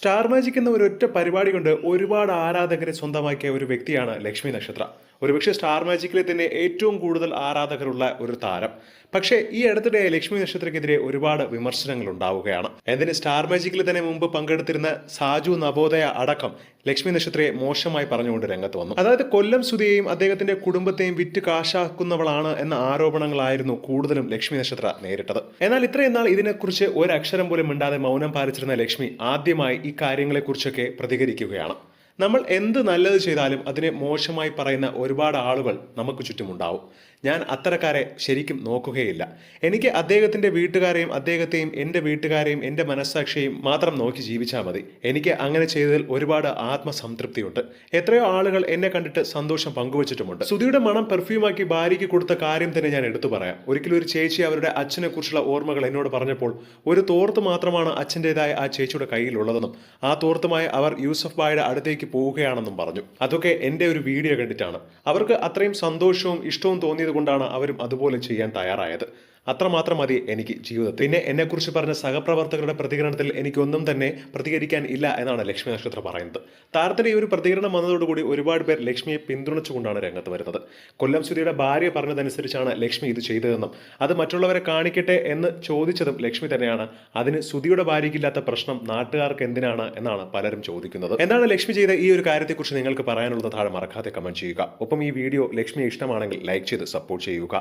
Star magic എന്ന ഒരൊറ്റ പരിപാടി കൊണ്ട് ഒരുപാട് ആരാധകരെ സ്വന്തമാക്കിയ ഒരു വ്യക്തിയാണ് ലക്ഷ്മി നക്ഷത്ര. ഒരുപക്ഷെ സ്റ്റാർ മാജിക്കിലെ തന്നെ ഏറ്റവും കൂടുതൽ ആരാധകരുള്ള ഒരു താരം. പക്ഷേ ഈ അടുത്തിടെ ലക്ഷ്മി നക്ഷത്രക്കെതിരെ ഒരുപാട് വിമർശനങ്ങൾ ഉണ്ടാവുകയാണ്. എന്തിന് സ്റ്റാർ മാജിക്കിൽ തന്നെ മുമ്പ് പങ്കെടുത്തിരുന്ന സാജു നവോദയ അടക്കം ലക്ഷ്മി നക്ഷത്രയെ മോശമായി പറഞ്ഞുകൊണ്ട് രംഗത്ത് വന്നു. അതായത് കൊല്ലം സുതിയെയും അദ്ദേഹത്തിന്റെ കുടുംബത്തെയും വിറ്റ് കാശാക്കുന്നവളാണ് എന്ന ആരോപണങ്ങളായിരുന്നു കൂടുതലും ലക്ഷ്മി നക്ഷത്ര നേരിട്ടത്. എന്നാൽ ഇത്രയും നാൾ ഇതിനെക്കുറിച്ച് ഒരക്ഷരം പോലും മിണ്ടാതെ മൗനം പാലിച്ചിരുന്ന ലക്ഷ്മി ആദ്യമായി കാര്യങ്ങളെക്കുറിച്ചൊക്കെ പ്രതികരിക്കുകയാണ്. നമ്മൾ എന്ത് നല്ലത് ചെയ്താലും അതിനെ മോശമായി പറയുന്ന ഒരുപാട് ആളുകൾ നമുക്ക് ചുറ്റുമുണ്ടാവും. ഞാൻ അത്തരക്കാരെ ശരിക്കും നോക്കുകയില്ല. എനിക്ക് അദ്ദേഹത്തിന്റെ വീട്ടുകാരെയും അദ്ദേഹത്തെയും എന്റെ വീട്ടുകാരെയും എന്റെ മനസ്സാക്ഷിയെയും മാത്രം നോക്കി ജീവിച്ചാൽ മതി. എനിക്ക് അങ്ങനെ ചെയ്തതിൽ ഒരുപാട് ആത്മസംതൃപ്തിയുണ്ട്. എത്രയോ ആളുകൾ എന്നെ കണ്ടിട്ട് സന്തോഷം പങ്കുവച്ചിട്ടുമുണ്ട്. സുധിയുടെ മണം പെർഫ്യൂമാക്കി ഭാര്യയ്ക്ക് കൊടുത്ത കാര്യം തന്നെ ഞാൻ എടുത്തു പറയാം. ഒരിക്കലും ഒരു ചേച്ചി അവരുടെ അച്ഛനെക്കുറിച്ചുള്ള ഓർമ്മകൾ എന്നോട് പറഞ്ഞപ്പോൾ ഒരു തോർത്ത് മാത്രമാണ് അച്ഛന്റെതായ ആ ചേച്ചിയുടെ കയ്യിലുള്ളതെന്നും ആ തോർത്തുമായി അവർ യൂസഫ് ബായുടെ അടുത്തേക്ക് പോവുകയാണെന്നും പറഞ്ഞു. അതൊക്കെ എന്റെ ഒരു വീഡിയോ കണ്ടിട്ടാണ്. അവർക്ക് അത്രയും സന്തോഷവും ഇഷ്ടവും തോന്നിയത് കൊണ്ടാണ് അവരും അതുപോലെ ചെയ്യാൻ തയ്യാറായത്. അത്രമാത്രം മതി എനിക്ക് ജീവിതത്തിൽ പിന്നെ എന്നെക്കുറിച്ച് പറഞ്ഞ സഹപ്രവർത്തകരുടെ പ്രതികരണത്തിൽ എനിക്കൊന്നും തന്നെ പ്രതികരിക്കാൻ ഇല്ല എന്നാണ് ലക്ഷ്മി നക്ഷത്ര പറയുന്നത്. താരത്തിന്റെ ഈ ഒരു പ്രതികരണം വന്നതോടുകൂടി ഒരുപാട് പേർ ലക്ഷ്മിയെ പിന്തുണച്ചുകൊണ്ടാണ് രംഗത്ത് വരുന്നത്. കൊല്ലം സുധിയുടെ ഭാര്യ പറഞ്ഞതനുസരിച്ചാണ് ലക്ഷ്മി ഇത് ചെയ്തതെന്നും അത് മറ്റുള്ളവരെ കാണിക്കട്ടെ എന്ന് ചോദിച്ചതും ലക്ഷ്മി തന്നെയാണ്. അതിന് സുധിയുടെ ഭാര്യയ്ക്കില്ലാത്ത പ്രശ്നം നാട്ടുകാർക്ക് എന്തിനാണ് എന്നാണ് പലരും ചോദിക്കുന്നത്. എന്താണ് ലക്ഷ്മി ചെയ്ത ഈ ഒരു കാര്യത്തെക്കുറിച്ച് നിങ്ങൾക്ക് പറയാനുള്ളത് താഴെ മറക്കാതെ കമന്റ് ചെയ്യുക. ഒപ്പം ഈ വീഡിയോ ലക്ഷ്മിയെ ഇഷ്ടമാണെങ്കിൽ ലൈക്ക് ചെയ്ത് സപ്പോർട്ട് ചെയ്യുക.